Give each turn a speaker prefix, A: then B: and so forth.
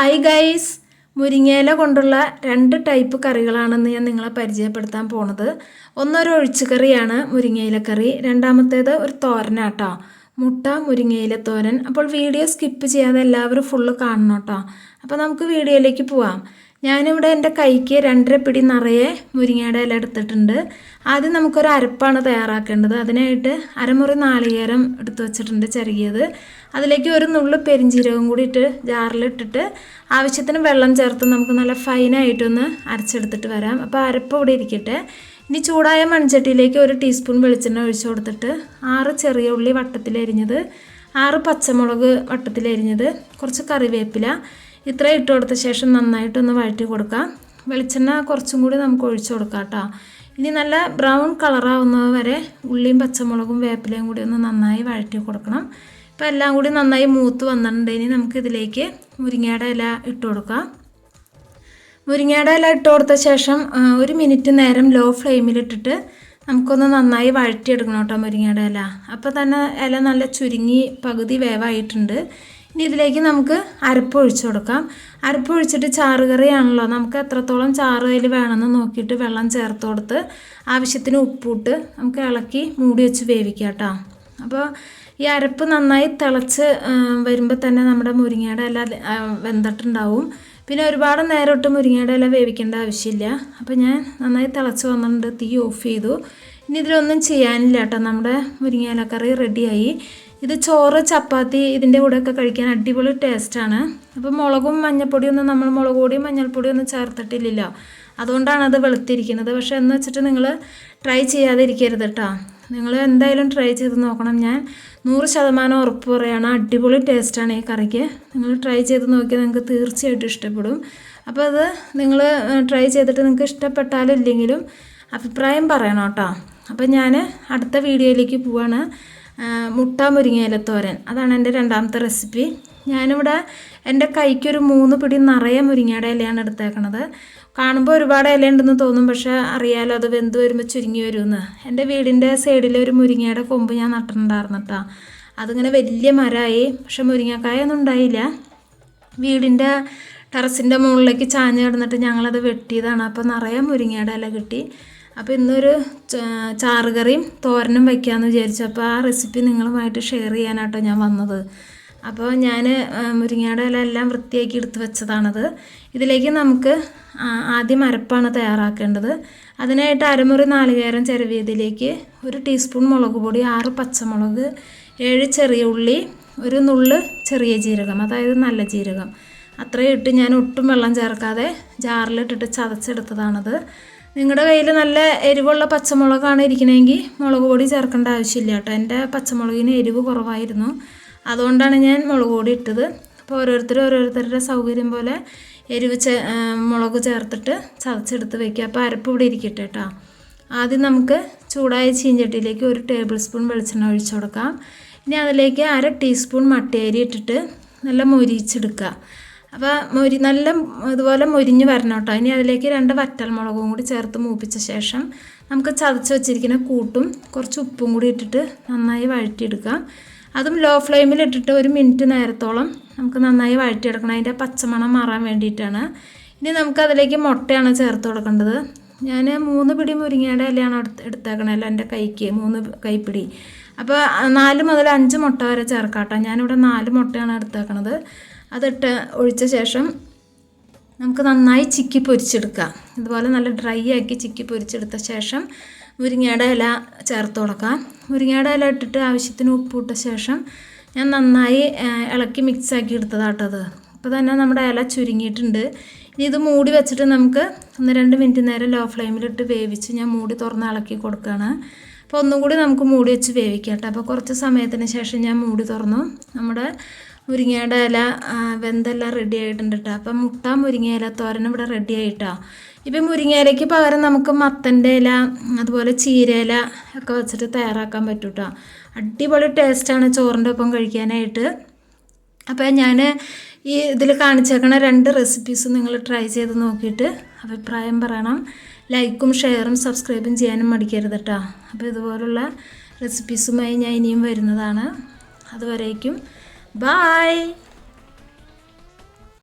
A: Hi guys മുരിങ്ങയില കൊണ്ടുള്ള രണ്ട് ടൈപ്പ് കറികളാണെന്ന് ഞാൻ നിങ്ങളെ പരിചയപ്പെടുത്താൻ പോണത്. ഒന്നൊരു ഒഴിച്ചുകറിയാണ് മുരിങ്ങയില കറി രണ്ടാമത്തേത് ഒരു തോരനാട്ടോ. മുട്ട മുരിങ്ങയില തോരൻ. അപ്പോൾ വീഡിയോ സ്കിപ്പ് ചെയ്യാതെ എല്ലാവരും ഫുള്ള് കാണണം കേട്ടോ. അപ്പോൾ നമുക്ക് വീഡിയോയിലേക്ക് പോവാം. ഞാനിവിടെ എന്റെ കൈക്ക് രണ്ടര പിടി നിറയെ മുരിങ്ങയുടെ ഇല എടുത്തിട്ടുണ്ട്. ആദ്യം നമുക്കൊരു അരപ്പാണ് തയ്യാറാക്കേണ്ടത്. അതിനായിട്ട് അരമുറി നാളികേരം എടുത്തു വെച്ചിട്ടുണ്ട് ചെറുകിയത്. അതിലേക്ക് ഒരു നുള്ളു പെരിഞ്ചീരകം കൂടി ഇട്ട് ജാറിലിട്ടിട്ട് ആവശ്യത്തിന് വെള്ളം ചേർത്ത് നമുക്ക് നല്ല ഫൈനായിട്ടൊന്ന് അരച്ചെടുത്തിട്ട് വരാം. അപ്പോൾ അരപ്പ് ഇവിടെ ഇരിക്കട്ടെ. ഇനി ചൂടായ മൺചട്ടിയിലേക്ക് ഒരു ടീസ്പൂൺ വെളിച്ചെണ്ണ ഒഴിച്ചു കൊടുത്തിട്ട് ആറ് ചെറിയ ഉള്ളി വട്ടത്തിലരിഞ്ഞത് ആറ് പച്ചമുളക് വട്ടത്തിലരിഞ്ഞത് കുറച്ച് കറിവേപ്പില ഇത്ര ഇട്ട് കൊടുത്ത ശേഷം നന്നായിട്ടൊന്ന് വഴറ്റി കൊടുക്കാം. വെളിച്ചെണ്ണ കുറച്ചും കൂടി നമുക്ക് ഒഴിച്ചു കൊടുക്കാം കേട്ടോ. ഇനി നല്ല ബ്രൗൺ കളറാവുന്നത് വരെ ഉള്ളിയും പച്ചമുളകും വേപ്പിലയും കൂടി ഒന്ന് നന്നായി വഴറ്റി കൊടുക്കണം. ഇപ്പോൾ എല്ലാം കൂടി നന്നായി മൂത്ത് വന്നിട്ടുണ്ടെങ്കിൽ നമുക്കിതിലേക്ക് മുരിങ്ങയുടെ ഇല ഇട്ട് കൊടുക്കാം. മുരിങ്ങയുടെ ഇല ഇട്ട് കൊടുത്ത ശേഷം ഒരു മിനിറ്റ് നേരം ലോ ഫ്ലെയിമിലിട്ടിട്ട് നമുക്കൊന്ന് നന്നായി വഴറ്റിയെടുക്കണം കേട്ടോ മുരിങ്ങയുടെ ഇല. അപ്പോൾ തന്നെ ഇല നല്ല ചുരുങ്ങി പകുതി വേവായിട്ടുണ്ട്. ഇനി ഇതിലേക്ക് നമുക്ക് അരപ്പ് ഒഴിച്ചു കൊടുക്കാം. അരപ്പ് ഒഴിച്ചിട്ട് ചാറ് കറിയാണല്ലോ. നമുക്ക് എത്രത്തോളം ചാറ് അതിൽ വേണമെന്ന് നോക്കിയിട്ട് വെള്ളം ചേർത്ത് കൊടുത്ത് ആവശ്യത്തിന് ഉപ്പിട്ട് നമുക്ക് ഇളക്കി മൂടി വെച്ച് വേവിക്കാം കേട്ടോ. അപ്പോൾ ഈ അരപ്പ് നന്നായി തിളച്ച് വരുമ്പോൾ തന്നെ നമ്മുടെ മുരിങ്ങയുടെ ഇല വെന്തിട്ടുണ്ടാവും. പിന്നെ ഒരുപാട് നേരം ഒട്ടും മുരിങ്ങയുടെ ഇല വേവിക്കേണ്ട ആവശ്യമില്ല. അപ്പോൾ ഞാൻ നന്നായി തിളച്ച് വന്നിട്ടുണ്ട് തീ ഓഫ് ചെയ്തു. ഇനി ഇതിലൊന്നും ചെയ്യാനില്ല കേട്ടോ. നമ്മുടെ മുരിങ്ങയില കറി റെഡിയായി ഇത് ചോറ് ചപ്പാത്തി ഇതിന്റെ കൂടെയൊക്കെ കഴിക്കാൻ അടിപൊളി ടേസ്റ്റാണ് അപ്പോൾ മുളകും മഞ്ഞൾപ്പൊടിയൊന്നും നമ്മൾ മുളക് പൊടിയും മഞ്ഞൾപ്പൊടിയും ഒന്നും ചേർത്തിട്ടില്ല അതുകൊണ്ടാണ് അത് വെളുത്തിരിക്കുന്നത്. പക്ഷേ എന്ന് വെച്ചിട്ട് നിങ്ങൾ ട്രൈ ചെയ്യാതിരിക്കരുത് കേട്ടോ നിങ്ങൾ എന്തായാലും ട്രൈ ചെയ്ത് നോക്കണം. ഞാൻ നൂറ് ശതമാനം ഉറപ്പ് പറയുകയാണ് അടിപൊളി ടേസ്റ്റാണ് ഈ കറിക്ക്. നിങ്ങൾ ട്രൈ ചെയ്ത് നോക്കിയാൽ നിങ്ങൾക്ക് തീർച്ചയായിട്ടും ഇഷ്ടപ്പെടും. അപ്പോൾ അത് നിങ്ങൾ ട്രൈ ചെയ്തിട്ട് നിങ്ങൾക്ക് ഇഷ്ടപ്പെട്ടാലും ഇല്ലെങ്കിലും അഭിപ്രായം പറയണം കേട്ടോ അപ്പോൾ ഞാൻ അടുത്ത വീഡിയോയിലേക്ക് പോവാണ്. ആ, മുരിങ്ങയില തോരൻ. അതാണ് എന്റെ രണ്ടാമത്തെ റെസിപ്പി. ഞാനിവിടെ എന്റെ കൈക്കൊരു മൂന്ന് പിടി നിറയെ മുരിങ്ങയുടെ ഇലയാണ് എടുത്തേക്കണത്. കാണുമ്പോൾ ഒരുപാട് ഇല ഉണ്ടെന്ന് തോന്നും പക്ഷേ അറിയാലോ അത് വെന്ത് വരുമ്പോൾ ചുരുങ്ങി വരുമെന്ന്. എന്റെ വീടിന്റെ സൈഡിൽ ഒരു മുരിങ്ങയുടെ കൊമ്പ് ഞാൻ നട്ടിട്ടുണ്ടായിരുന്നു കേട്ടോ. അതിങ്ങനെ വലിയ മരമായി പക്ഷെ മുരിങ്ങക്കായൊന്നും ഉണ്ടായില്ല. വീടിന്റെ ടെറസിന്റെ മുകളിലേക്ക് ചാഞ്ഞ് കിടന്നിട്ട് ഞങ്ങളത് വെട്ടിയതാണ്. അപ്പോൾ നിറയെ മുരിങ്ങയുടെ ഇല കിട്ടി. അപ്പോൾ ഇന്നൊരു ചാറുകറിയും തോരനും വയ്ക്കാമെന്ന് വിചാരിച്ചു. അപ്പോൾ ആ റെസിപ്പി നിങ്ങളുമായിട്ട് ഷെയർ ചെയ്യാനാട്ടോ ഞാൻ വന്നത്. അപ്പോൾ ഞാൻ മുരിങ്ങയുടെ ഇല എല്ലാം വൃത്തിയാക്കി എടുത്ത് വെച്ചതാണത്. ഇതിലേക്ക് നമുക്ക് ആദ്യം അരപ്പാണ് തയ്യാറാക്കേണ്ടത്. അതിനായിട്ട് അരമുറി നാളികേരം ചിരവിയതിലേക്ക് ഒരു ടീസ്പൂൺ മുളക് പൊടി ആറ് പച്ചമുളക് ഏഴ് ചെറിയ ഉള്ളി ഒരു നുള്ള് ചെറിയ ജീരകം അതായത് നല്ല ജീരകം. അത്രയും ഇട്ട് ഞാൻ ഒട്ടും വെള്ളം ചേർക്കാതെ ജാറിലിട്ടിട്ട് ചതച്ചെടുത്തതാണത്. നിങ്ങളുടെ കയ്യിൽ നല്ല എരിവുള്ള പച്ചമുളകാണ് ഇരിക്കണമെങ്കിൽ മുളക് പൊടി ചേർക്കേണ്ട ആവശ്യമില്ല കേട്ടോ. എന്റെ പച്ചമുളകിന് എരിവ് കുറവായിരുന്നു. അതുകൊണ്ടാണ് ഞാൻ മുളക് പൊടി ഇട്ടത്. അപ്പോൾ ഓരോരുത്തർ ഓരോരുത്തരുടെ സൗകര്യം പോലെ എരിവ് ചേ മുളക് ചേർത്തിട്ട് ചതച്ചെടുത്ത് വയ്ക്കുക അപ്പോൾ അരപ്പ് ഇവിടെ ഇരിക്കട്ടെ കേട്ടോ. ആദ്യം നമുക്ക് ചൂടായ ചീഞ്ചട്ടിയിലേക്ക് ഒരു ടേബിൾ സ്പൂൺ വെളിച്ചെണ്ണ ഒഴിച്ചു കൊടുക്കാം. ഇനി അതിലേക്ക് അര ടീസ്പൂൺ മട്ടയരി ഇട്ടിട്ട് നല്ല മൊരിച്ചെടുക്കുക അപ്പോൾ മൊരി നല്ല ഇതുപോലെ മൊരിഞ്ഞ് വരണം കേട്ടോ. ഇനി അതിലേക്ക് രണ്ട് വറ്റൽമുളകും കൂടി ചേർത്ത് മൂപ്പിച്ച ശേഷം നമുക്ക് ചതച്ച് വെച്ചിരിക്കുന്ന കൂട്ടും കുറച്ച് ഉപ്പും കൂടി ഇട്ടിട്ട് നന്നായി വഴറ്റിയെടുക്കാം. അതും ലോ ഫ്ലെയിമിൽ ഇട്ടിട്ട് ഒരു മിനിറ്റ് നേരത്തോളം നമുക്ക് നന്നായി വഴറ്റിയെടുക്കണം. അതിന്റെ പച്ചമണം മാറാൻ വേണ്ടിയിട്ടാണ്. ഇനി നമുക്ക് അതിലേക്ക് മുട്ടയാണ് ചേർത്ത് കൊടുക്കേണ്ടത്. ഞാൻ മൂന്ന് പിടി മുരിങ്ങയുടെ ഇലയാണ് എടുത്ത് എടുത്തേക്കണല്ലോ എന്റെ കൈക്ക് മൂന്ന് കൈപ്പിടി. അപ്പോൾ നാല് മുതൽ അഞ്ച് മുട്ട വരെ ചേർക്കാം കേട്ടോ. ഞാനിവിടെ നാല് മുട്ടയാണ് എടുത്തേക്കണത്. അതിട്ട് ഒഴിച്ച ശേഷം നമുക്ക് നന്നായി ചിക്കി പൊരിച്ചെടുക്കാം. ഇതുപോലെ നല്ല ഡ്രൈ ആക്കി ചിക്കി പൊരിച്ചെടുത്ത ശേഷം മുരിങ്ങയുടെ ഇല ചേർത്ത് കൊടുക്കാം. മുരിങ്ങയുടെ ഇല ഇട്ടിട്ട് ആവശ്യത്തിന് ഉപ്പിട്ട ശേഷം ഞാൻ നന്നായി ഇളക്കി മിക്സാക്കി എടുത്തതാട്ടത് അപ്പോൾ തന്നെ നമ്മുടെ ഇല ചുരുങ്ങിയിട്ടുണ്ട്. ഇനി ഇത് മൂടി വെച്ചിട്ട് നമുക്ക് ഒന്ന് രണ്ട് മിനിറ്റ് നേരം ലോ ഫ്ലെയിമിലിട്ട് വേവിച്ച് ഞാൻ മൂടി തുറന്ന് ഇളക്കി കൊടുക്കുകയാണ് അപ്പോൾ ഒന്നും കൂടി നമുക്ക് മൂടി വെച്ച് വേവിക്കാം കേട്ടോ. അപ്പോൾ കുറച്ച് സമയത്തിന് ശേഷം ഞാൻ മൂടി തുറന്നു. നമ്മുടെ മുരിങ്ങയുടെ ഇല വെന്തെല്ലാം റെഡി ആയിട്ടുണ്ട് കേട്ടോ അപ്പം മുട്ട മുരിങ്ങ ഇല തോരൻ ഇവിടെ റെഡി ആയിട്ടോ. ഇപ്പം മുരിങ്ങയിലയ്ക്ക് പകരം നമുക്ക് മത്തന്റെ ഇല അതുപോലെ ചീരയില ഒക്കെ വെച്ചിട്ട് തയ്യാറാക്കാൻ പറ്റും കേട്ടോ അടിപൊളി ടേസ്റ്റാണ് ചോറിന്റെ ഒപ്പം കഴിക്കാനായിട്ട്. അപ്പോൾ ഞാൻ ഈ ഇതിൽ കാണിച്ചേക്കണ രണ്ട് റെസിപ്പീസ് നിങ്ങൾ ട്രൈ ചെയ്ത് നോക്കിയിട്ട് അഭിപ്രായം പറയണം. ലൈക്കും ഷെയറും സബ്സ്ക്രൈബും ചെയ്യാനും മടിക്കരുത് കേട്ടോ അപ്പോൾ ഇതുപോലുള്ള റെസിപ്പീസുമായി ഞാൻ ഇനിയും വരുന്നതാണ്. അതുവരേക്കും Bye.